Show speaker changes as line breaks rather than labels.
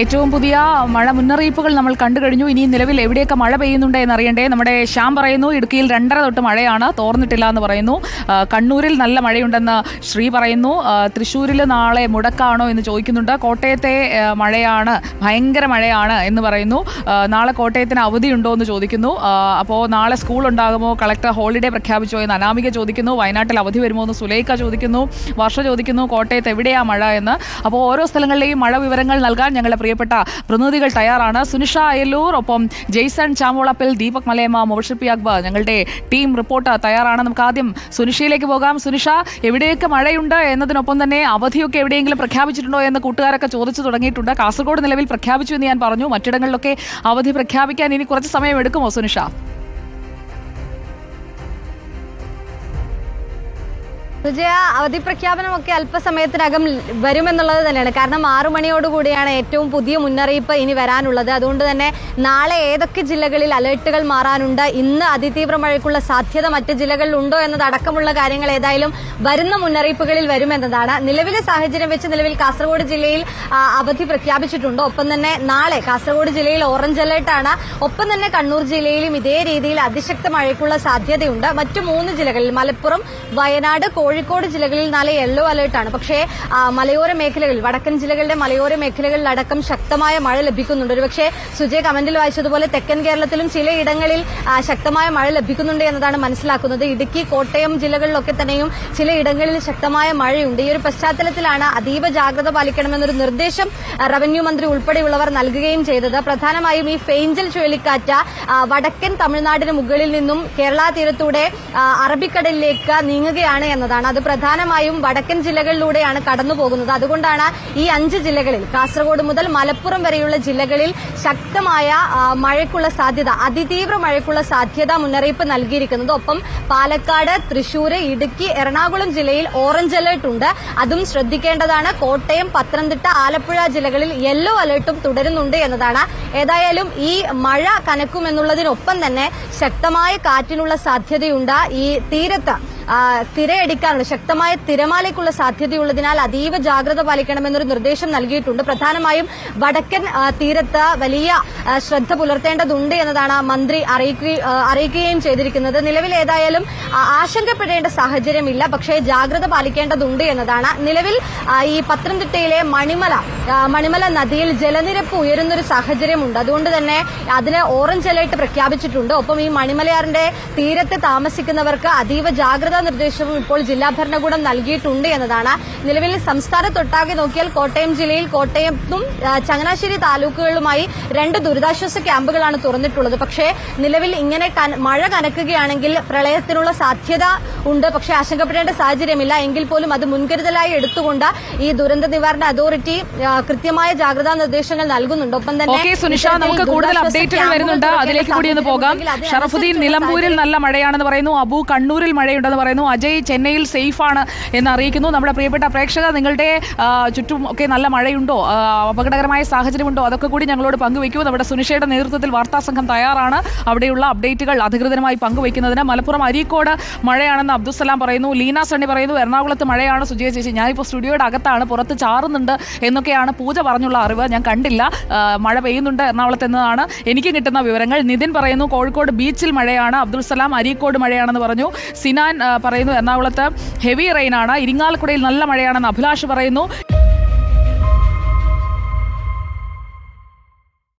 ഏറ്റവും പുതിയ മഴ മുന്നറിയിപ്പുകൾ നമ്മൾ കണ്ടു കഴിഞ്ഞു. ഇനി നിലവിൽ എവിടെയൊക്കെ മഴ പെയ്യുന്നുണ്ട് എന്നറിയണ്ടേ? നമ്മുടെ ശ്യാം പറയുന്നു ഇടുക്കിയിൽ രണ്ടര തൊട്ട് മഴയാണ് തോർന്നിട്ടില്ല എന്ന് പറയുന്നു. കണ്ണൂരിൽ നല്ല മഴയുണ്ടെന്ന് ശ്രീ പറയുന്നു. തൃശ്ശൂരിൽ നാളെ മുടക്കാണോ എന്ന് ചോദിക്കുന്നുണ്ട്. കോട്ടയത്തെ മഴയാണ് ഭയങ്കര മഴയാണ് എന്ന് പറയുന്നു. നാളെ കോട്ടയത്തിന് അവധിയുണ്ടോ എന്ന് ചോദിക്കുന്നു. അപ്പോൾ നാളെ സ്കൂൾ ഉണ്ടാകുമോ? കളക്ടർ ഹോളിഡേ പ്രഖ്യാപിച്ചോ എന്ന് അനാമിക ചോദിക്കുന്നു. വയനാട്ടിൽ അവധി വരുമോ എന്ന് സുലൈഖ ചോദിക്കുന്നു. വർഷ ചോദിക്കുന്നു കോട്ടയത്ത് എവിടെയാണ് മഴ എന്ന്. അപ്പോൾ ഓരോ സ്ഥലങ്ങളിലെയും മഴ വിവരങ്ങൾ നൽകാൻ ഞങ്ങളുടെ പ്രിയപ്പെട്ട പ്രതിനിധികൾ തയ്യാറാണ്. സുനിഷ അയലൂർ ഒപ്പം ജെയ്സൺ ചാമോളപ്പിൽ ദീപക് മലയമ്മ മോഷിപ്പി അക്ബർ ഞങ്ങളുടെ ടീം റിപ്പോർട്ട് തയ്യാറാണ്. നമുക്ക് ആദ്യം സുനിഷയിലേക്ക് പോകാം. സുനിഷ എവിടെയൊക്കെ മഴയുണ്ട് എന്നതിനൊപ്പം തന്നെ അവധിയൊക്കെ എവിടെയെങ്കിലും പ്രഖ്യാപിച്ചിട്ടുണ്ടോ എന്ന് കൂട്ടുകാരൊക്കെ ചോദിച്ചു തുടങ്ങിയിട്ടുണ്ട്. കാസർഗോഡ് നിലവിൽ പ്രഖ്യാപിച്ചു എന്ന് ഞാൻ പറഞ്ഞു. മറ്റിടങ്ങളിലൊക്കെ അവധി പ്രഖ്യാപിക്കാൻ ഇനി കുറച്ച് സമയം എടുക്കുമോ സുനിഷ?
സുജയ അവധി പ്രഖ്യാപനമൊക്കെ അല്പസമയത്തിനകം വരുമെന്നുള്ളത് തന്നെയാണ്. കാരണം ആറു മണിയോടുകൂടിയാണ് ഏറ്റവും പുതിയ മുന്നറിയിപ്പ് ഇനി വരാനുള്ളത്. അതുകൊണ്ട് തന്നെ നാളെ ഏതൊക്കെ ജില്ലകളിൽ അലേർട്ടുകൾ മാറാനുണ്ട് ഇന്ന് അതിതീവ്ര മഴയ്ക്കുള്ള സാധ്യത മറ്റ് ജില്ലകളിൽ ഉണ്ടോ എന്നതടക്കമുള്ള കാര്യങ്ങൾ ഏതായാലും വരുന്ന മുന്നറിയിപ്പുകളിൽ വരുമെന്നതാണ്. നിലവിലെ സാഹചര്യം വെച്ച് നിലവിൽ കാസർഗോഡ് ജില്ലയിൽ അവധി പ്രഖ്യാപിച്ചിട്ടുണ്ട്. ഒപ്പം തന്നെ നാളെ കാസർഗോഡ് ജില്ലയിൽ ഓറഞ്ച് അലേർട്ടാണ് ഒപ്പം തന്നെ കണ്ണൂർ ജില്ലയിലും ഇതേ രീതിയിൽ അതിശക്ത മഴയ്ക്കുള്ള സാധ്യതയുണ്ട്. മറ്റു മൂന്ന് ജില്ലകളിൽ മലപ്പുറം വയനാട് കോഴിക്കോട് ജില്ലകളിൽ നാളെ യെല്ലോ അലേർട്ടാണ് പക്ഷേ മലയോര മേഖലകളിൽ വടക്കൻ ജില്ലകളുടെ മലയോര മേഖലകളിലടക്കം ശക്തമായ മഴ ലഭിക്കുന്നുണ്ട്. ഒരുപക്ഷെ സുജയ് കമന്റിൽ വായിച്ചതുപോലെ തെക്കൻ കേരളത്തിലും ചിലയിടങ്ങളിൽ ശക്തമായ മഴ ലഭിക്കുന്നുണ്ട് എന്നതാണ് മനസ്സിലാക്കുന്നത്. ഇടുക്കി കോട്ടയം ജില്ലകളിലൊക്കെ തന്നെയും ചിലയിടങ്ങളിൽ ശക്തമായ മഴയുണ്ട്. ഈ ഒരു പശ്ചാത്തലത്തിലാണ് അതീവ ജാഗ്രത പാലിക്കണമെന്നൊരു നിർദ്ദേശം റവന്യൂ മന്ത്രി ഉൾപ്പെടെയുള്ളവർ നൽകുകയും ചെയ്തത്. പ്രധാനമായും ഈ ഫെയ്ഞ്ചൽ ചുഴലിക്കാറ്റ് വടക്കൻ തമിഴ്നാടിന് മുകളിൽ നിന്നും കേരള തീരത്തൂടെ അറബിക്കടലിലേക്ക് നീങ്ങുകയാണ് എന്നതാണ് അത് പ്രധാനമായും വടക്കൻ ജില്ലകളിലൂടെയാണ് കടന്നുപോകുന്നത്. അതുകൊണ്ടാണ് ഈ അഞ്ച് ജില്ലകളിൽ കാസർഗോഡ് മുതൽ മലപ്പുറം വരെയുള്ള ജില്ലകളിൽ ശക്തമായ മഴയ്ക്കുള്ള സാധ്യത അതിതീവ്ര മഴയ്ക്കുള്ള സാധ്യത മുന്നറിയിപ്പ് നൽകിയിരിക്കുന്നത്. ഒപ്പം പാലക്കാട് തൃശൂർ ഇടുക്കി എറണാകുളം ജില്ലയിൽ ഓറഞ്ച് അലേർട്ട് ഉണ്ട്. അതും ശ്രദ്ധിക്കേണ്ടതാണ്. കോട്ടയം പത്തനംതിട്ട ആലപ്പുഴ ജില്ലകളിൽ യെല്ലോ അലേർട്ടും തുടരുന്നുണ്ട് എന്നതാണ്. ഏതായാലും ഈ മഴ കനക്കുമെന്നുള്ളതിനൊപ്പം തന്നെ ശക്തമായ കാറ്റിനുള്ള സാധ്യതയുണ്ട്. ഈ തീരത്ത് തിരയടിക്കാനുള്ള ശക്തമായ തിരമാലയ്ക്കുള്ള സാധ്യതയുള്ളതിനാൽ അതീവ ജാഗ്രത പാലിക്കണമെന്നൊരു നിർദ്ദേശം നൽകിയിട്ടുണ്ട്. പ്രധാനമായും വടക്കൻ തീരത്ത് വലിയ ശ്രദ്ധ പുലർത്തേണ്ടതുണ്ട് എന്നതാണ് മന്ത്രി അറിയിക്കുകയും ചെയ്തിരിക്കുന്നത്. നിലവിൽ ഏതായാലും ആശങ്കപ്പെടേണ്ട സാഹചര്യമില്ല. പക്ഷേ ജാഗ്രത പാലിക്കേണ്ടതുണ്ട് എന്നതാണ്. നിലവിൽ ഈ പത്തനംതിട്ടയിലെ മണിമല മണിമല നദിയിൽ ജലനിരപ്പ് ഉയരുന്നൊരു സാഹചര്യമുണ്ട്. അതുകൊണ്ട് തന്നെ അതിന് ഓറഞ്ച് അലേർട്ട് പ്രഖ്യാപിച്ചിട്ടുണ്ട്. ഒപ്പം ഈ മണിമലയാറിന്റെ തീരത്ത് താമസിക്കുന്നവർക്ക് അതീവ ജാഗ്രതാ നിർദ്ദേശവും ഇപ്പോൾ ജില്ലാ ഭരണകൂടം നൽകിയിട്ടുണ്ട് എന്നതാണ്. നിലവിൽ സംസ്ഥാനത്തൊട്ടാകെ നോക്കിയാൽ കോട്ടയം ജില്ലയിൽ കോട്ടയത്തും ചങ്ങനാശ്ശേരി താലൂക്കുകളുമായി രണ്ട് ദുരിതാശ്വാസ ക്യാമ്പുകളാണ് തുറന്നിട്ടുള്ളത്. പക്ഷേ നിലവിൽ ഇങ്ങനെ മഴ കനക്കുകയാണെങ്കിൽ പ്രളയത്തിനുള്ള സാധ്യത ഉണ്ട്. പക്ഷെ ആശങ്കപ്പെടേണ്ട സാഹചര്യമില്ല. എങ്കിൽ പോലും അത് മുൻകരുതലായി എടുത്തുകൊണ്ട് ഈ ദുരന്ത നിവാരണ അതോറിറ്റി കൃത്യമായ ജാഗ്രതാ നിർദ്ദേശങ്ങൾ നൽകുന്നുണ്ട്. ഒപ്പം തന്നെ
സുനിഷ നമുക്ക് കൂടുതൽ അപ്ഡേറ്റുകൾ വരുന്നുണ്ട്. അതിലേക്ക് കൂടി ഒന്ന് പോകാം. ഷറഫുദ്ദീൻ നിലമ്പൂരിൽ നല്ല മഴയാണെന്ന് പറയുന്നു. അബു കണ്ണൂരിൽ മഴയുണ്ടെന്ന് പറയുന്നു. അജയ് ചെന്നൈയിൽ സേഫാണ് എന്ന് അറിയിക്കുന്നു. നമ്മുടെ പ്രിയപ്പെട്ട പ്രേക്ഷകർ നിങ്ങളുടെ ചുറ്റും ഒക്കെ നല്ല മഴയുണ്ടോ? അപകടകരമായ സാഹചര്യമുണ്ടോ? അതൊക്കെ കൂടി ഞങ്ങളോട് പങ്കുവയ്ക്കൂ. നമ്മുടെ സുനിഷയുടെ നേതൃത്വത്തിൽ വാർത്താ സംഘം തയ്യാറാണ്. അവിടെയുള്ള അപ്ഡേറ്റുകൾ അധികൃതരമായി പങ്കുവയ്ക്കുന്നതിന് മലപ്പുറം അരീക്കോട് മഴയാണെന്ന് അബ്ദുസലാം പറയുന്നു. ലീന സണ്ണി പറയുന്നു എറണാകുളത്ത് മഴയാണ് സുജയ ചേച്ചി. ഞാനിപ്പോൾ സ്റ്റുഡിയോയുടെ അകത്താണ്. പുറത്ത് ചാറുന്നുണ്ട് എന്നൊക്കെയാണ് പൂജ പറഞ്ഞുള്ള അറിവ്. ഞാൻ കണ്ടില്ല. മഴ പെയ്യുന്നുണ്ട് എറണാകുളത്ത് എന്നതാണ് എനിക്ക് കിട്ടുന്ന വിവരങ്ങൾ. നിതിൻ പറയുന്നു കോഴിക്കോട് ബീച്ചിൽ മഴയാണ്. അബ്ദുൾ സലാം അരീക്കോട് മഴയാണെന്ന് പറഞ്ഞു. സിനാൻ പറയുന്നു. എറണാകുളത്ത് ഹെവി റെയിൻ ആണ്. ഇരിങ്ങാലക്കുടയിൽ നല്ല മഴയാണെന്ന് അഭിലാഷ് പറയുന്നു.